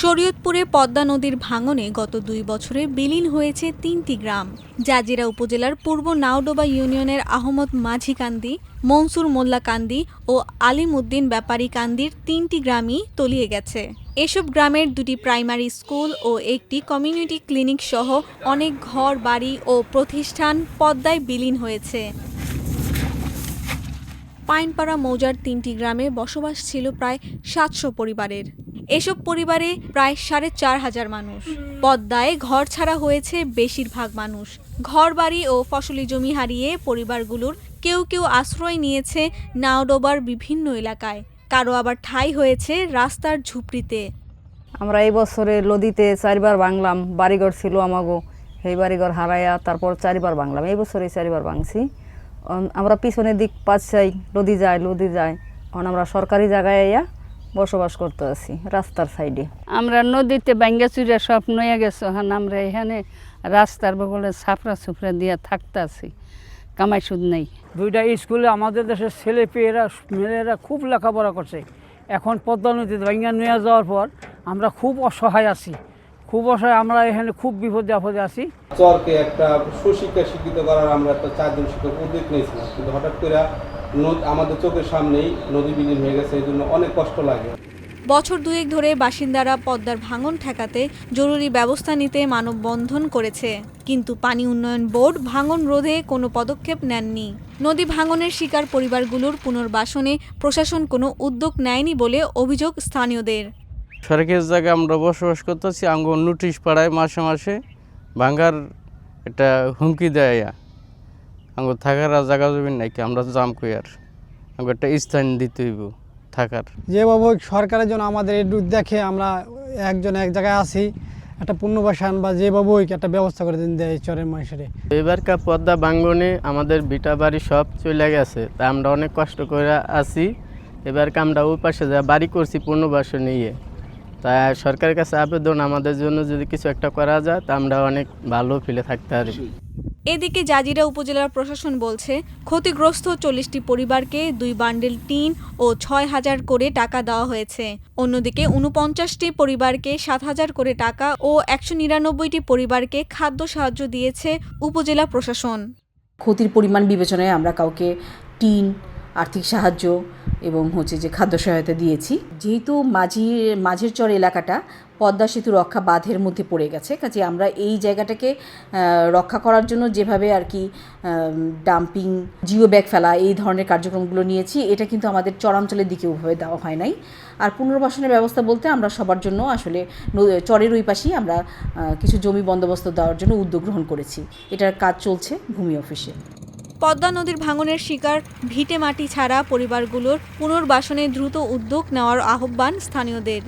শরীয়তপুরে পদ্মা নদীর ভাঙনে গত দুই বছরে বিলীন হয়েছে তিনটি গ্রাম। জাজিরা উপজেলার পূর্ব নাওডোবা ইউনিয়নের আহমদ মাঝিকান্দি মনসুর মোল্লাকান্দি ও আলিম উদ্দিন ব্যাপারী কান্দির তিনটি গ্রামই তলিয়ে গেছে। এসব গ্রামের দুটি প্রাইমারি স্কুল ও একটি কমিউনিটি ক্লিনিক সহ অনেক ঘর, বাড়ি ও প্রতিষ্ঠান পদ্মায় বিলীন হয়েছে। পাইনপাড়া মৌজার তিনটি গ্রামে বসবাস ছিল প্রায় সাতশো পরিবারের। এসব পরিবারে প্রায় সাড়ে চার হাজার মানুষ। পদ্মায় ঘর ছাড়া হয়েছে বেশিরভাগ মানুষ। ঘরবাড়ি ও ফসলি জমি হারিয়ে পরিবারগুলোর কেউ কেউ আশ্রয় নিয়েছে নাওডোবার বিভিন্ন এলাকায়। কারও আবার ঠাঁই হয়েছে রাস্তার ঝুপড়িতে। আমরা এই বছরে নদীতে চারিবার বাংলাম বাড়িঘর ছিল আমাগো। সেই বাড়িঘর হারাইয়া তারপর চারিবার বাংলাম এই বছরে চারিবার বাংছি আমরা পিছনের দিক পাচ্ছাই নদী যায় নদী যায়। এখন আমরা সরকারি জায়গায় আইয়া বসবাস করতে আছি রাস্তার সাইডে। আমরা নদীতে ব্যাঙ্গা চুরিয়া সব নয়া গেছে হন আমরা এখানে রাস্তার বগলে ছাপড়া ছুপড়া দিয়ে থাকতে আছি কামাই সুদ নেই। দুইটা স্কুলে আমাদের দেশের ছেলে পেয়েরা মেয়েরা খুব লেখাপড়া করছে। এখন পদ্মা নদীতে ভাঙ্গা নিয়ে যাওয়ার পর আমরা খুব অসহায় আছি। খুব অসহায় আমরা এখানে খুব বিপদে আপদে আছি। চরকে একটা সুশিক্ষা শিক্ষিত করার আমরা একটা চারজন শিক্ষক উদ্যোগ নিয়েছিলাম। কিন্তু হঠাৎ করে আমাদের চোখের সামনেই নদী বিলীন হয়ে গেছে এই জন্য অনেক কষ্ট লাগে। বছর দুয়েক ধরে বাসিন্দারা পদ্মার ভাঙন ঠেকাতে জরুরি ব্যবস্থা নিতে মানববন্ধন করেছে। কিন্তু পানি উন্নয়ন বোর্ড ভাঙন রোধে কোনো পদক্ষেপ নেননি। নদী ভাঙনের শিকার পরিবারগুলোর পুনর্বাসনে প্রশাসন কোনো উদ্যোগ নেয়নি বলে অভিযোগ স্থানীয়দের। সরকারি জায়গায় আমরা বসবাস করতেছি আঙ্গ নোটিশ পাড়ায় মাসে মাসে ভাঙ্গার একটা হুমকি দেয়। আঙ্গ থাকার আর জায়গা জমি নাকি আমরা জাম কই আর? আঙ্গ একটা স্থান দিতে হইব থাকার। যেভাবে হোক সরকারের জন্য আমাদের একটু দেখে আমরা একজন এক জায়গায় আছি একটা পুনর্বাসন বা যেভাবে হোক একটা ব্যবস্থা করে দিন দেয় চরের মানুষের। এবারকার পদ্মা বাঙ্গনে আমাদের বিটা বাড়ি সব চলে গেছে তা আমরা অনেক কষ্ট করে আছি। এবার আমরা ওই পাশে যা বাড়ি করছি পুনর্বাসন নিয়ে। তা সরকারের কাছে আবেদন আমাদের জন্য যদি কিছু একটা করা যায় তা আমরা অনেক ভালো ফিলে থাকতে পারি। এদিকে জাজিরা উপজেলার প্রশাসন বলছে, ক্ষতিগ্রস্ত চল্লিশটি পরিবারকে দুই বান্ডেল টিন ও ছয় হাজার করে টাকা দেওয়া হয়েছে। অন্যদিকে উনপঞ্চাশটি পরিবারকে সাত হাজার করে টাকা ও একশো নিরানব্বইটি পরিবারকে খাদ্য সাহায্য দিয়েছে উপজেলা প্রশাসন। ক্ষতির পরিমাণ বিবেচনায় আমরা কাউকে টিন, আর্থিক সাহায্য এবং হচ্ছে যে খাদ্য সহায়তা দিয়েছি। যেহেতু মাঝি মাঝের চর এলাকাটা পদ্মা সেতু রক্ষা বাঁধের মধ্যে পড়ে গেছে। কাজে আমরা এই জায়গাটাকে রক্ষা করার জন্য যেভাবে আর কি ডাম্পিং জিও ব্যাগ ফেলা, এই ধরনের কার্যক্রমগুলো নিয়েছি, এটা কিন্তু আমাদের চরাঞ্চলের দিকে ওভাবে দেওয়া হয় নাই। আর পুনর্বাসনের ব্যবস্থা বলতে আমরা সবার জন্য আসলে চরের ওই পাশেই আমরা কিছু জমি বন্দোবস্ত দেওয়ার জন্য উদ্যোগ গ্রহণ করেছি। এটার কাজ চলছে ভূমি অফিসে। পদ্মা নদীর ভাঙনের শিকার ভিটে মাটি ছাড়া পরিবারগুলোর পুনর্বাসনে দ্রুত উদ্যোগ নেওয়ার আহ্বান স্থানীয়দের।